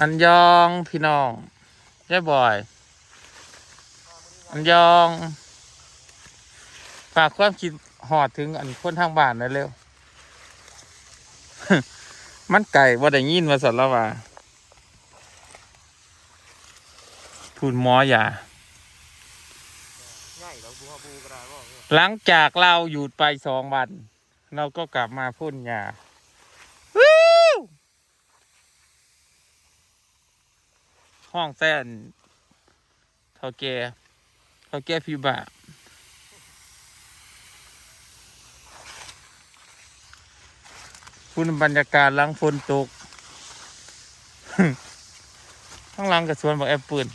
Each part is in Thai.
อันยองพี่น้องยายบอย อันยองฝากความคิดหอดถึงอันคนทางบ้านหน่อยเร็ว มันไก่ว่าได้ยินมาสัตว์ล้วว่าพูดหมอยาง่ายเราบูฮาบูกระดาษว่าหลังจากเราหยุดไปสองวัน เราก็กลับมาพ่นยาวู้ ห้องแซนเท่าแกเท่าแกพิบะคุณบรรยากาศหลังฝนตก ข้างหลังกับสวนบอกแอปเปิล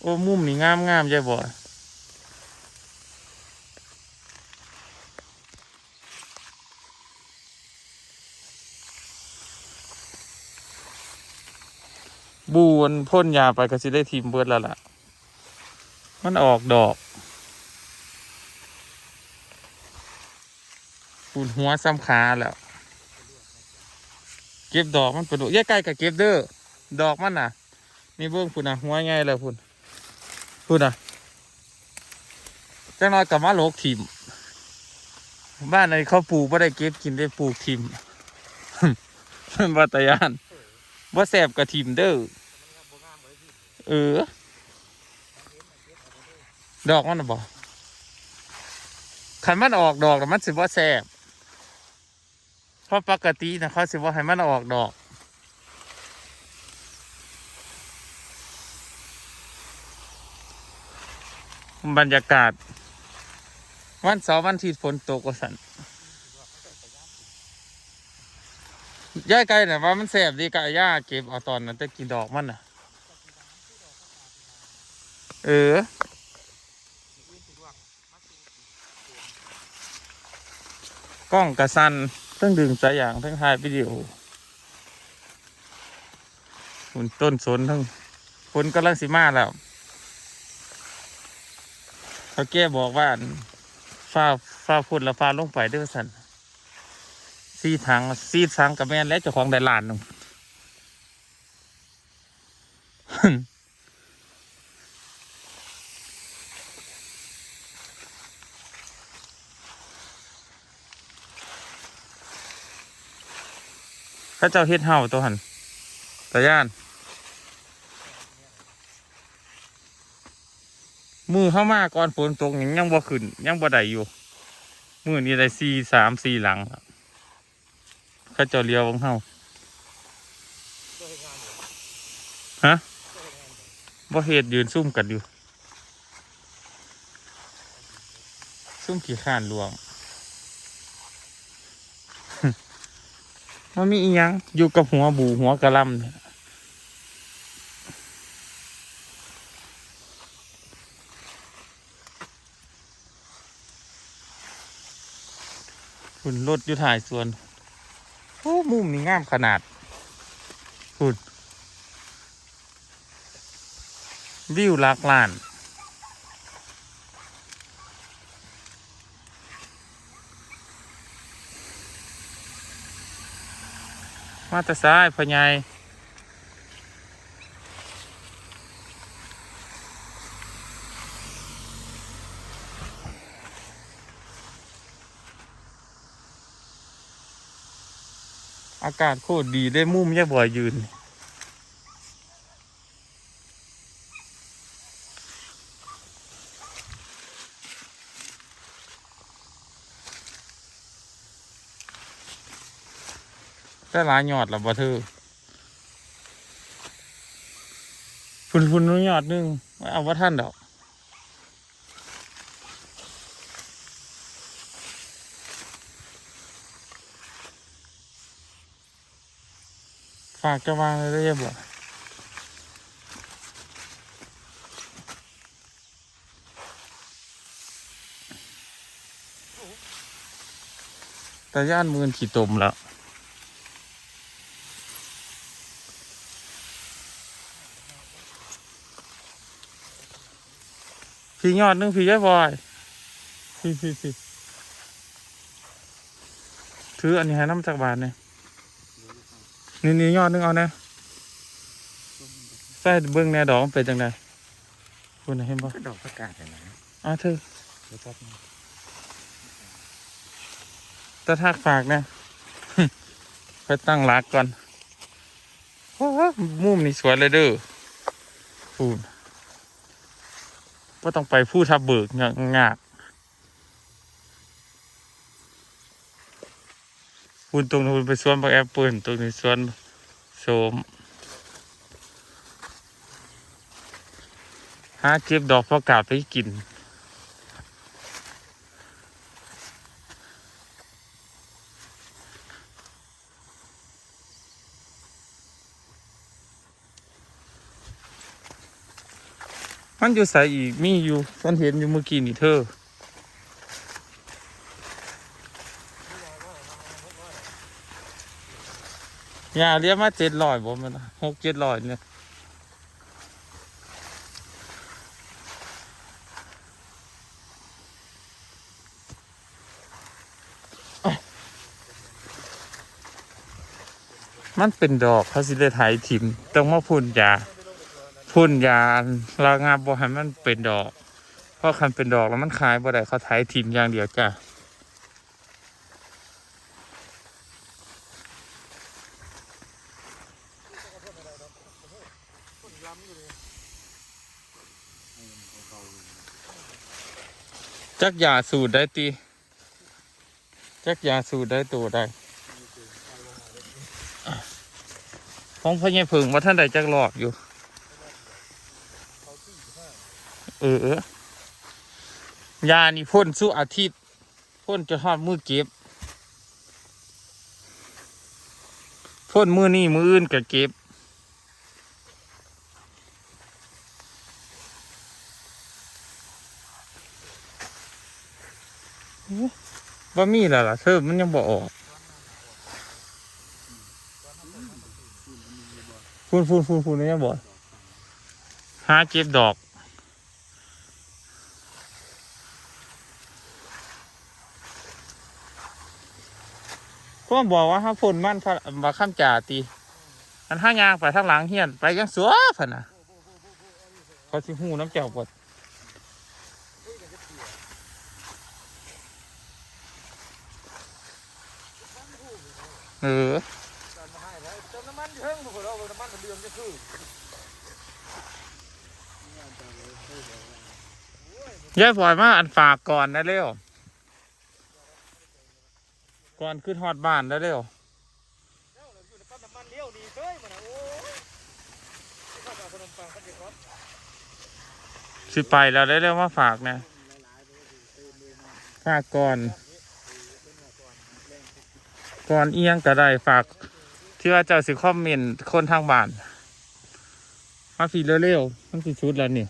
โอ้ มุมนี่งามงามใช่บ่ บูนพ่นยาไปก็สิได้ทีมเบิดแล้วล่ะ มันออกดอกปูนหัวซ้ำขาแล้ว เก็บดอกมันไปดูแยกใกล้กับเก็บเด้อดอกมันน่ะ นี่เบิ้องพุ่นน่ะหัวใหญ่เลยพุ่นพุ่นน่ะจังน้อยกับมาโลกทิมบ้านในเขาปลูกบ่ได้เก็บกินได้ปลูกทิมบัตยานบ่แสบกับทิมเด้อ มันครับบูงาม เออ ดอกมันน่ะบ่ขันมันออกดอกแล้วมันสิบ่แสบเพราะปกตินะเขาสิบ่ให้มันออกดอกบรรยากาศ วันเสาร์วันอาที่ฝนตกก็สันย่าไก่น่ะว่ามันแสบดีกะย่าเก็บเอาตอนนั้นแต่กินดอกมันน่ะ เออกล้องกระสันต้องดึงสายอย่างทั้งถ่ายวิดีโอหุ่นต้นสนทั้งฝนกำลังสิมาแล้วเขาแก้บอกว่าฟ้าฟ้าพุ่นแล้วฟ้าลงไปด้วยสันซีถังซีถังกับแม่และเจ้าของได้ลานนึง ข้าเจ้าเฮ็ดเห่าตัวหันตาย่าน มือเข้ามาก่อนฝนตกยังยังบ่ขึ้น ยังบ่ได้อยู่ มือนี้ได้สี่สามสี่หลังข้าเจ้าเลี้ยวของเฮาก็เฮ็ดงาฮะก็เฮ็ดงานอยู่บ่เฮ็ดยืนซุ่มกันอยู่ ซุ่มขี้ข้านหลวง มันมีอีหยังอยู่กับหัวบูหัวกระลำเนี่ยคุณรถอยู่ถ่ายส่วนโอ้มุมนี่งามขนาดคุณวิวลักล้าน มาตาซ้ายพ่อใหญ่อากาศโคตรดีได้มุมแยกบ่อยยืน ได้หลายยอดแล้วบ่เธอฝุ่นฝุ่นยอดนึงไม่เอาว่าท่านดอกฝากจะวางเลยได้ยังบ่แต่ย่านมือนขี่ตมแล้ว พี่ยอดหนึงพี่ยายบอยพี่พี่พี่ถืออันนี้ให้น้ำจากบาทเนี่ยสนี่นี่ยอดนึงเอานะใส่เบิ้งแหน่ดอกมันเป็นจังไดคุณน่ะเห็นบ่ก็ดอกประกาศนะอ้าวเธอเดี๋ยวแป๊บนึงตะทักฝากนะไปตั้งรักก่อนโอ้โหมุมนี่สวยเลยเด้อพูน ก็ต้องไปผู้ทับเบิกงากงากคุณตรงนู้นไปสวนบักแอปเปิลตรงนี้สวนโสมหาเก็บดอกพอกาบไปกิน มันอยู่ใส่อีกมีอยู่ฉันเห็นอยู่เมื่อกี้นี่เธออย่าเรียกมาเจ็ดร้อยบ่มันหกเจ็ดร้อยเนี่ยมันเป็นดอกเขาสิได้ถ่ายถิ่มต้องมาพ่นยา พ่นยาระงับบ่ให้มันเป็นดอก เพราะคันเป็นดอกแล้วมันขายบ่ได้เขาถ่ายถิ่มอย่างเดียวจ้ะจักยาสูตรได้ตีจักยาสูตรได้ตัวได้ของพญาเพิงว่าท่านใดจักหลอกอยู่ เออยานี่พ่นสู้อาทิตย์พ่นจะทอดมือเก็บพ่นมือนี่มืออื่นก็เก็บว่ามีแล้วล่ะเธอมันยังบอกออกฟูนฟูนฟูนฟูนยังบอกหาเก็บดอก ก็บอกว่าถ้าฝนมันมาข้ามจ่าตีอันห้ายางไปทางหลังเฮียนไปยังสวพันน่ะเขาสิหูน้ำเจ้าปดเออจันมาให้ไว้เติมน้ำมันเพิ่าน้ำมันเดือนจะคือยปล่อยมาอันฝากก่อนได้เร็ว ก่อนขึ้นฮอดบ้านได้เร็วแล้วเราอยู่ในปั๊มน้ำมันเลี้ยวสิไปแล้วได้เร็วมาฝากนะฝากก่อน ก่อนเอียงก็ได้ฝากที่ว่าเจ้าสิคอมเมนต์คนทางบ้านมาฟีเร็วๆมันสิชุดแล้วนี่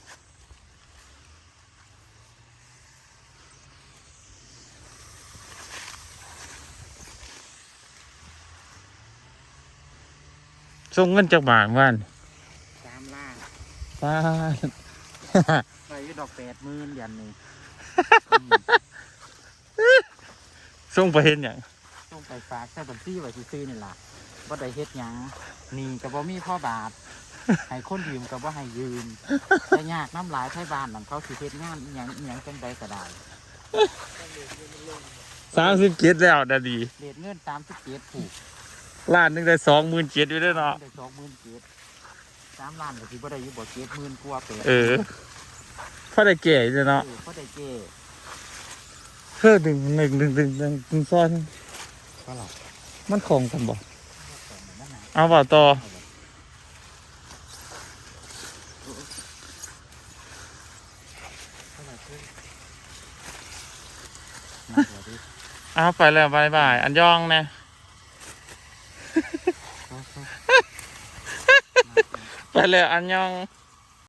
ส่งเงินจากบ้านว่านสามล้านป้าดไปดอกแปดหมื่นยันนี่ส่งไปเห็นอย่างต้องไปฝากใช้บัญชีไว้ซื้อๆนี่ล่ะบ่ได้เฮ็ดหยังหนี่ก็บ่มีพ่อบาท ให้คนยืมก็บ่ให้ยืมแต่ยากน้ำลายไทบ้านนั่นเขาสิเฮ็ดงานอีหยังอีหยังจังใดก็ได้สามสิบเจ็ดแล้วดาดี เรทเงิน37ถูก ล้านหนึ่งได้สองหมื่นเจ็ดอยู่ด้วยเนาะได้27,000 3ล้านก็สิบ่ได้อยู่บ่70,000กว่าแปดเออพอได้เก๋เลยเนาะเออเขาได้เจ้เพื่อดึงหนึ่งดึงดึงดึงดึงซ้อนก็หลับมันของกันบ่นั่นน่ะเอาบ่ต่อมาหัวดิเอาไปแล้วบายบายอันยองนะ ไปแล้วอันยองเ